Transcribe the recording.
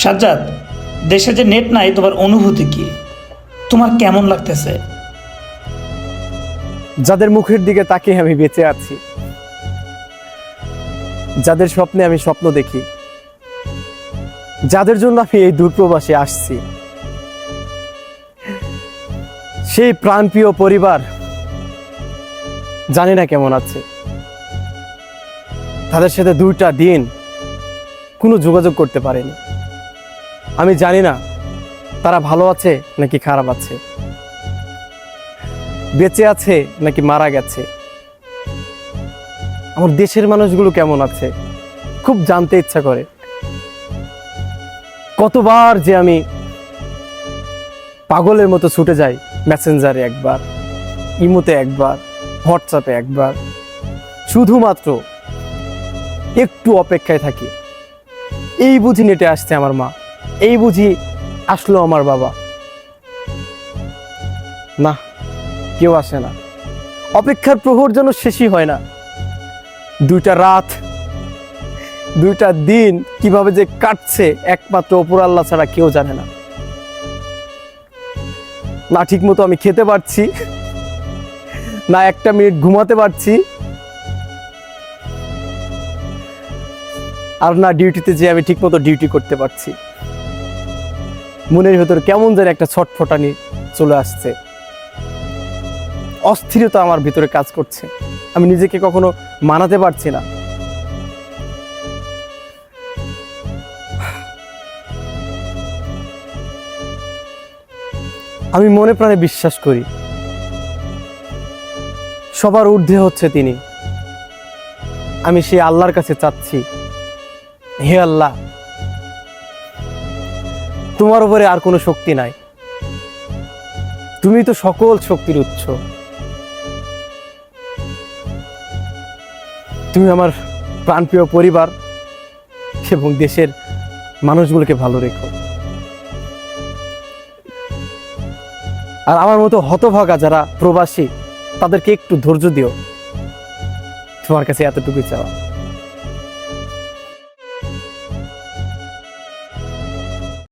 সাজ্জাদ দেশে যে নেট নাই, তোমার অনুভূতি কি? তোমার কেমন লাগতেছে? যাদের মুখের দিকে তাকিয়ে আমি বেঁচে আছি, যাদের স্বপ্নে আমি স্বপ্ন দেখি, যাদের জন্য আমি এই দূরপ্রবাসে আসছি, সেই প্রাণপ্রিয় পরিবার জানি না কেমন আছে। তাদের সাথে দুইটা দিন কোনো যোগাযোগ করতে পারেনি। আমি জানি না তারা ভালো আছে নাকি খারাপ আছে। বেঁচে আছে নাকি মারা গেছে। আমার দেশের মানুষগুলো কেমন আছে, খুব জানতে ইচ্ছা করে। কতবার যে আমি পাগলের মতো ছুটে যাই মেসেঞ্জারে একবার, ইমোতে একবার হোয়াটসঅ্যাপে একবার। শুধুমাত্র একটু অপেক্ষায় থাকি। এই বুঝি নেটে আসছে আমার মা। এই বুঝি আসলো আমার বাবা। না, কেউ আসে না। অপেক্ষার প্রহর যেন শেষই হয় না। দুইটা রাত, দুইটা দিন কীভাবে যে কাটছে একমাত্র অপুর আল্লাহ ছাড়া কেউ জানে না। না ঠিক মতো আমি খেতে পারছি, না একটা মিনিট ঘুমাতে পারছি, আর না ডিউটিতে যে আমি ঠিক মতো ডিউটি করতে পারছি। মনের ভেতর কেমন যেন একটা ছটফটানি চলে আসছে। অস্থিরতা আমার ভিতরে কাজ করছে। আমি নিজেকে কখনো মানাতে পারছি না। আমি মনে প্রাণে বিশ্বাস করি। সবার ঊর্ধ্বে হচ্ছে তিনি। আমি সেই আল্লাহর কাছে চাচ্ছি, হে আল্লাহ তোমার উপরে আর কোনো শক্তি নাই। তুমি তো সকল শক্তির উৎস। তুমি আমার প্রাণপ্রিয় পরিবার এবং দেশের মানুষগুলোকে ভালো রেখো। আর আমার মতো হতভাগা যারা প্রবাসী, তাদেরকে একটু ধৈর্য দিও। তোমার কাছে এতটুকুই চাওয়া।